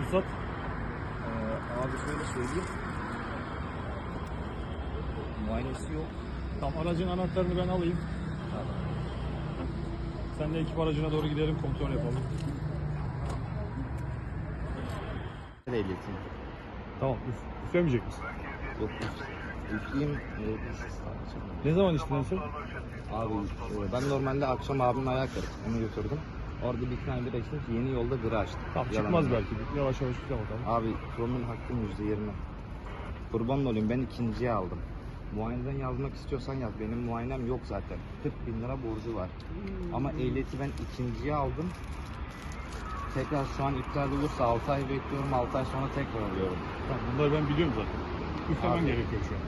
ruhsat? Ee, abi şöyle söyleyeyim. Muayenesi yok. Tam aracın anahtarını ben alayım. Sen de ekip aracına doğru gidelim kontrol yapalım. Ehliyetim. Tamam üf, üflemeyecek misin? Yok. Üfleyeyim. Ne zaman içtin en son? Abi e, ben normalde akşam abimin ayağı kırık. Onu götürdüm. Orada bir tane bira içtim. Yeni yolda gırı açtım. Tamam Yalan çıkmaz belki. Yavaş yavaş üfle bakalım. Abi promil hakkım yüzde yirmi. Kurban olayım ben ikinciye aldım. Muayeneden yazmak istiyorsan yaz. Benim muayenem yok zaten. 40 bin lira borcu var. Ama ehliyeti ben ikinciye aldım. Tekrar şu an iptal olursa 6 ay bekliyorum. 6 ay sonra tekrar alıyorum. Tamam, bunları ben biliyorum zaten. Üflemen Abi. gerekiyor şu an.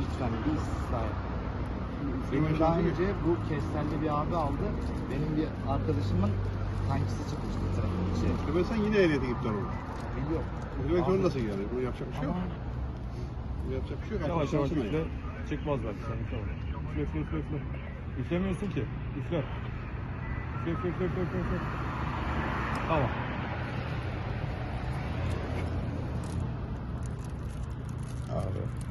Lütfen bir istisna Üflemen daha önce bu kestelli bir abi aldı. Benim bir arkadaşımın tankisi çıkmıştı trafik şey. Üflemezsen yine ehliyetin iptal olur. Biliyorum. Üflemek Abi. zorundasın yani. Bu yapacak bir şey yok. Ama Bu yapacak bir şey yok. Yavaş yavaş Arkadaşlar üfle. Çıkmaz belki sen üfle bakalım. Üfle üfle üfle üfle. Üflemiyorsun ki. Üfle. Üfle üfle üfle üfle üfle. üfle. Tamam. Abi.